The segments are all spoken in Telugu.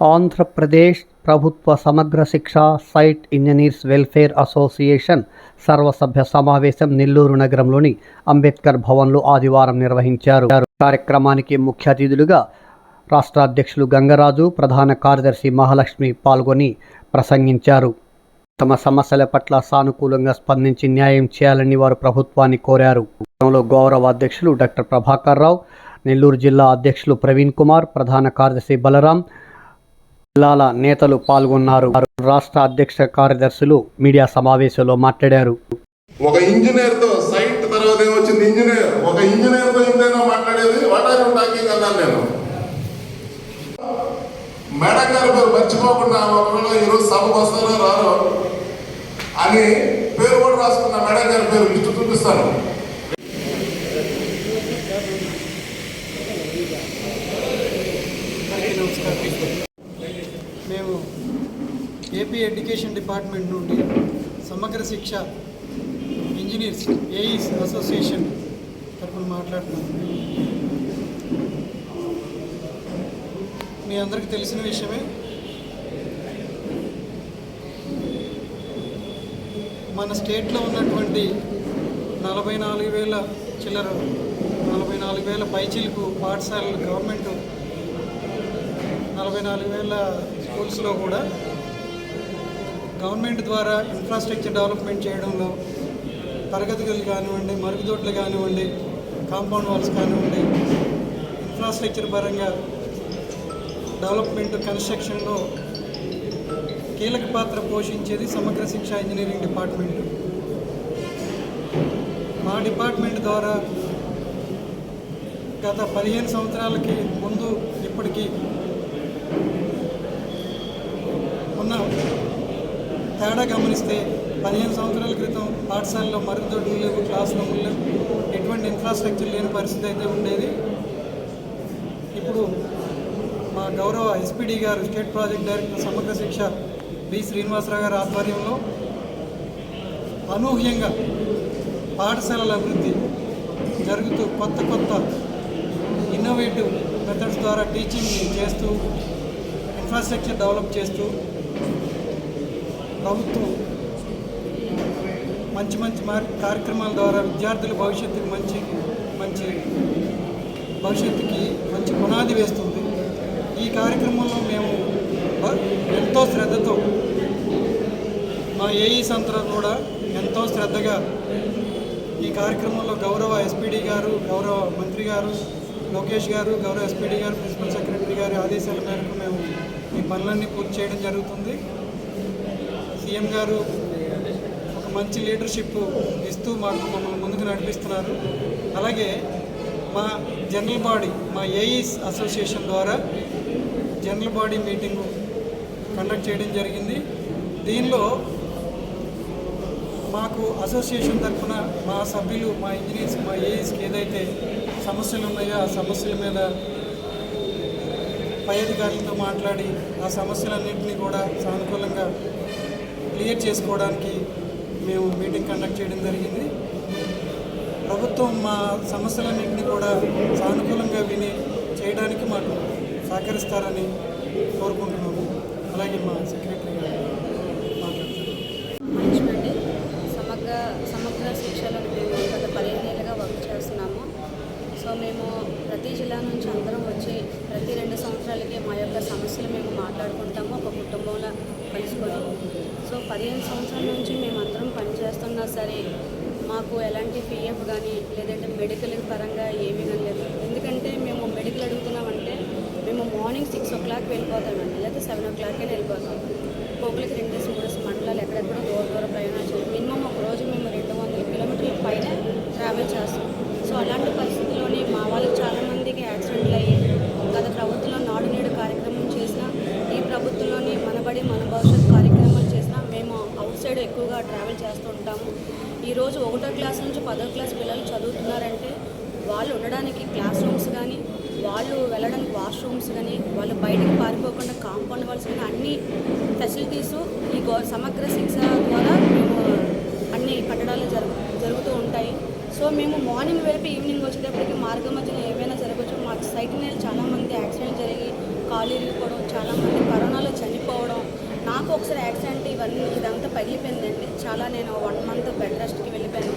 ఆంధ్రప్రదేశ్ ప్రభుత్వ సమగ్ర శిక్ష సైట్ ఇంజనీర్స్ వెల్ఫేర్ అసోసియేషన్ సర్వసభ్య సమావేశం నెల్లూరు నగరంలోని అంబేద్కర్ భవన్లో ఆదివారం నిర్వహించారు. కార్యక్రమానికి ముఖ్య అతిథులుగా రాష్ట్ర అధ్యక్షులు గంగరాజు ప్రధాన కార్యదర్శి మహాలక్ష్మి పాల్గొని ప్రసంగించారు. తమ సమస్యల పట్ల సానుకూలంగా స్పందించి న్యాయం చేయాలని వారు ప్రభుత్వాన్ని కోరారు. గౌరవ అధ్యక్షులు డాక్టర్ ప్రభాకర్ రావు నెల్లూరు జిల్లా అధ్యక్షులు ప్రవీణ్ కుమార్ ప్రధాన కార్యదర్శి బలరాం జిల్లాల నేతలు పాల్గొన్నారు. రాష్ట్ర అధ్యక్ష కార్యదర్శులు మీడియా సమావేశంలో మాట్లాడారు. ఒక ఇంజనీర్తో సైట్ తర్వాత ఏమొచ్చింది ఇంజనీర్. ఒక ఇంజనీర్తో ఇంతైనా మాట్లాడేది? వాట్ ఆర్ యూ టాకింగ్ అన్నాను నేను. మేడం గారి పేరు మర్చిపోకుండా ఒకవేళ ఈరోజు సభకు వస్తారో రారో అని పేరు కూడా రాసుకున్న మేడం గారి పేరు లిస్టు చూపిస్తాను. మేము ఏపీ ఎడ్యుకేషన్ డిపార్ట్మెంట్ నుండి సమగ్ర శిక్ష ఇంజనీర్స్ ఏఈస్ అసోసియేషన్ తరఫున మాట్లాడుతున్నాను. మీ అందరికీ తెలిసిన విషయమే మన స్టేట్లో ఉన్నటువంటి నలభై నాలుగు వేల చిల్లర నలభై నాలుగు వేల పైచీలకు పాఠశాలలు గవర్నమెంట్ నలభై నాలుగు వేల స్కూల్స్లో కూడా గవర్నమెంట్ ద్వారా ఇన్ఫ్రాస్ట్రక్చర్ డెవలప్మెంట్ చేయడంలో తరగతి గదులు కానివ్వండి మరుగుదొడ్లు కానివ్వండి కాంపౌండ్ వాల్స్ కానివ్వండి ఇన్ఫ్రాస్ట్రక్చర్ పరంగా డెవలప్మెంట్ కన్స్ట్రక్షన్లో కీలక పాత్ర పోషించేది సమగ్ర శిక్ష ఇంజనీరింగ్ డిపార్ట్మెంట్ మా డిపార్ట్మెంట్ ద్వారా గత పదిహేను సంవత్సరాలకి ముందు ఇప్పటికీ ఉన్న తేడా గమనిస్తే పదిహేను సంవత్సరాల క్రితం పాఠశాలలో మరుగుదొడ్లు లేవు క్లాస్ రూములు లేవు. ఎటువంటి ఇన్ఫ్రాస్ట్రక్చర్ లేని పరిస్థితి అయితే ఉండేది. ఇప్పుడు మా గౌరవ ఎస్పీడీ గారు స్టేట్ ప్రాజెక్ట్ డైరెక్టర్ సమగ్ర శిక్ష బి. శ్రీనివాసరావు గారి ఆధ్వర్యంలో అనూహ్యంగా పాఠశాలల అభివృద్ధి జరుగుతూ కొత్త కొత్త ఇన్నోవేటివ్ మెథడ్స్ ద్వారా టీచింగ్ చేస్తూ ఇన్ఫ్రాస్ట్రక్చర్ డెవలప్ చేస్తూ ప్రభుత్వం మంచి మంచి మార్ కార్యక్రమాల ద్వారా విద్యార్థుల భవిష్యత్తుకి మంచి మంచి భవిష్యత్తుకి మంచి పునాది వేస్తుంది. ఈ కార్యక్రమంలో మేము ఎంతో శ్రద్ధతో మా ఏఈ అంతా కూడా ఎంతో శ్రద్ధగా ఈ కార్యక్రమంలో గౌరవ ఎస్పీడీ గారు గౌరవ మంత్రి గారు లోకేష్ గారు గౌరవ ఎస్పీడీ గారు ప్రిన్సిపల్ సెక్రటరీ గారి ఆదేశాల మేరకు మేము ఈ పనులన్నీ పూర్తి చేయడం జరుగుతుంది. సీఎం గారు ఒక మంచి లీడర్షిప్ ఇస్తూ మాకు మమ్మల్ని ముందుకు నడిపిస్తున్నారు. అలాగే మా జనరల్ బాడీ మా ఏఈస్ అసోసియేషన్ ద్వారా జనరల్ బాడీ మీటింగ్ కండక్ట్ చేయడం జరిగింది. దీనిలో మాకు అసోసియేషన్ తరఫున మా సభ్యులు మా ఇంజనీర్స్ మా ఏఈస్కి ఏదైతే సమస్యలు ఉన్నాయో ఆ సమస్యల మీద పై అధికారులతో మాట్లాడి ఆ సమస్యలన్నింటినీ కూడా సానుకూలంగా క్లియర్ చేసుకోవడానికి మేము మీటింగ్ కండక్ట్ చేయడం జరిగింది. ప్రభుత్వం మా సమస్యలన్నింటినీ కూడా సానుకూలంగా విని చేయడానికి మాకు సహకరిస్తారని కోరుకుంటున్నాము. అలాగే మా సెక్రటరీ గారు సమగ్ర సమగ్ర శిక్షలో మేము గత పదిహేను ఏళ్ళుగా వర్క్ చేస్తున్నాము. సో మేము ప్రతి జిల్లా నుంచి అందరం వచ్చి ప్రతి రెండు సంవత్సరాలకి మా యొక్క సమస్యలు మేము మాట్లాడుకుంటాము. ఒక కుటుంబంలో కలుసుకొని సో పదిహేను సంవత్సరాల నుంచి మేము అందరం పనిచేస్తున్నా సరే మాకు ఎలాంటి పిఎఫ్ కానీ లేదంటే మెడికల్ పరంగా ఏమీ కానీ లేదు. ఎందుకంటే మేము మెడికల్ అడుగుతున్నామంటే మేము మార్నింగ్ సిక్స్ ఓ క్లాక్ వెళ్ళిపోతామండి లేకపోతే సెవెన్ ఓ క్లాక్ వెళ్ళిపోతాం. పోగులకి రెండు మూడు మండలాలు ఎక్కడెక్కడ దూర దూర ప్రయాణాలు చేయాలి మినిమం ఒక రోజు మేము రెండు వందల కిలోమీటర్ల పైన ట్రావెల్ చేస్తాం. సో అలాంటి పరిస్థితి ఈరోజు ఒకటో క్లాస్ నుంచి పదో క్లాస్ పిల్లలు చదువుతున్నారంటే వాళ్ళు ఉండడానికి క్లాస్ రూమ్స్ కానీ వాళ్ళు వెళ్ళడానికి వాష్రూమ్స్ కానీ వాళ్ళు బయటకు పారిపోకుండా కాంపౌండ్ వాల్స్ కానీ అన్ని ఫెసిలిటీస్ ఈ సమగ్ర శిక్ష ద్వారా మేము అన్ని కట్టడాలు జరుగు జరుగుతూ ఉంటాయి. సో మేము మార్నింగ్ వెళ్ళి ఈవినింగ్ వచ్చేటప్పటికి మార్గం మధ్యన ఏమైనా జరగవచ్చు. మా సైట్ మీద చాలామంది యాక్సిడెంట్ జరిగి కాలు ఇరిగిపోవడం చాలామంది కరోనాలో చనిపోవడం నాకు ఒకసారి యాక్సిడెంట్ ఇవన్నీ ఇదంతా పగిలిపోయిందండి. చాలా నేను వన్ మంత్ బెడ్ రెస్ట్కి వెళ్ళిపోయాను.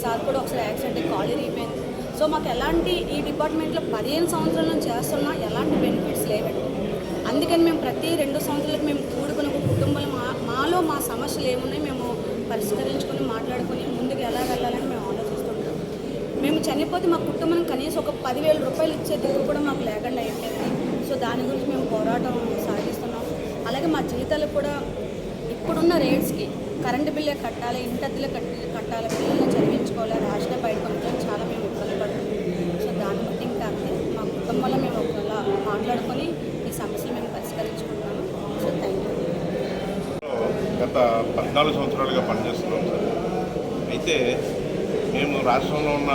సార్ కూడా ఒకసారి యాక్సిడెంట్ కాలు ఇరిగిపోయింది. సో మాకు ఎలాంటి ఈ డిపార్ట్మెంట్లో పదిహేను సంవత్సరాల నుంచి చేస్తున్నా ఎలాంటి బెనిఫిట్స్ లేవండి అందుకని మేము ప్రతి రెండు సంవత్సరాలకు మేము కూడుకుని ఒక మా మాలో మా సమస్యలు ఏమున్నాయి మేము పరిష్కరించుకొని మాట్లాడుకొని ముందుకు ఎలా వెళ్ళాలని మేము ఆలోచిస్తుంటాం. మేము చనిపోతే మా కుటుంబం కనీసం ఒక పదివేల రూపాయలు ఇచ్చే దిక్కు కూడా మాకు లేకుండా అయిపోయింది. సో దాని గురించి మేము పోరాటం సాగిస్తున్నాం. అలాగే మా జీతాలు కూడా ఇప్పుడున్న రేట్స్కి కరెంటు బిల్లే కట్టాలి ఇంటద్దులే కట్టి కట్టాలి పిల్లల్ని చదివించుకోవాలి రాసిన బయట కొనుక్కోవాలి చాలా మేము ఇబ్బంది పడుతున్నాం. సో దాన్ని బట్టి ఇంకా అంతే. మా కుటుంబంలో మేము ఒకవేళ మాట్లాడుకొని ఈ సమస్యలు మేము పరిష్కరించుకుంటున్నాము సో థ్యాంక్ యూ. గత పద్నాలుగు సంవత్సరాలుగా పనిచేస్తున్నాం సార్. అయితే మేము రాష్ట్రంలో ఉన్న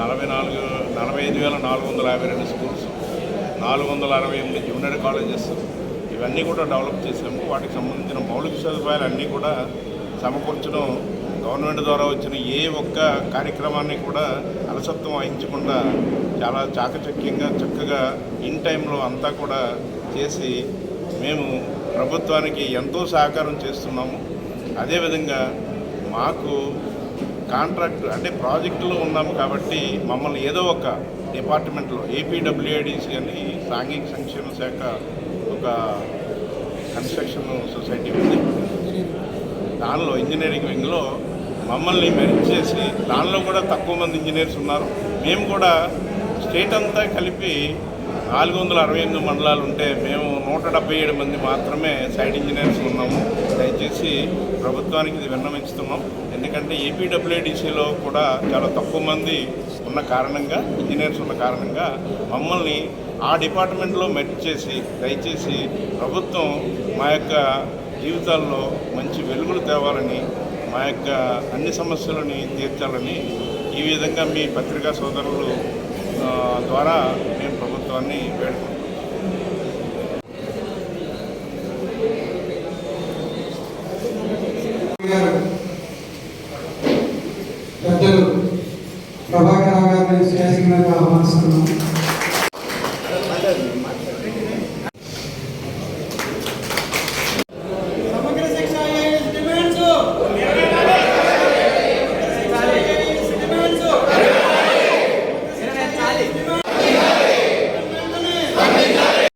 నలభై నాలుగు నలభై ఐదు వేల నాలుగు వందల యాభై రెండు స్కూల్స్ నాలుగు వందల అరవై ఎనిమిది జూనియర్ కాలేజెస్ ఇవన్నీ కూడా డెవలప్ చేసాము వాటికి సంబంధించిన మౌలిక సదుపాయాలు అన్నీ కూడా సమకూర్చడం గవర్నమెంట్ ద్వారా వచ్చిన ఏ ఒక్క కార్యక్రమాన్ని కూడా అలసత్వం వహించకుండా చాలా చాకచక్యంగా చక్కగా ఇన్ టైంలో అంతా కూడా చేసి మేము ప్రభుత్వానికి ఎంతో సహకారం చేస్తున్నాము. అదేవిధంగా మాకు కాంట్రాక్ట్ అంటే ప్రాజెక్టులో ఉన్నాము కాబట్టి మమ్మల్ని ఏదో ఒక డిపార్ట్మెంట్లో ఏపీడబ్ల్యూఐడిసి అని సాంఘిక సంక్షేమ శాఖ ఒక కన్స్ట్రక్షన్ సొసైటీ ఉంది. దానిలో ఇంజనీరింగ్ వింగ్లో మమ్మల్ని మెరిట్ చేసి దానిలో కూడా తక్కువ మంది ఇంజనీర్స్ ఉన్నారు. మేము కూడా స్టేట్ అంతా కలిపి నాలుగు వందల అరవై ఎనిమిది మండలాలు ఉంటే మేము నూట డెబ్బై ఏడు మంది మాత్రమే సైడ్ ఇంజనీర్స్ ఉన్నాము. దయచేసి ప్రభుత్వానికి ఇది విన్నవించుతున్నాం. ఎందుకంటే ఏపీడబ్ల్యూడిసిలో కూడా చాలా తక్కువ మంది ఉన్న కారణంగా ఇంజనీర్స్ ఉన్న కారణంగా మమ్మల్ని ఆ డిపార్ట్మెంట్లో మెట్ చేసి దయచేసి ప్రభుత్వం మా యొక్క జీవితాల్లో మంచి వెలుగులు తేవాలని మా యొక్క అన్ని సమస్యలని తీర్చాలని ఈ విధంగా మీ పత్రికా సోదరులు ద్వారా మేము ప్రభుత్వాన్ని వేడుకుంటాం పెద్దలు ప్రభాకర్ రావు గారిని మీద ఆహ్వానిస్తున్నాం.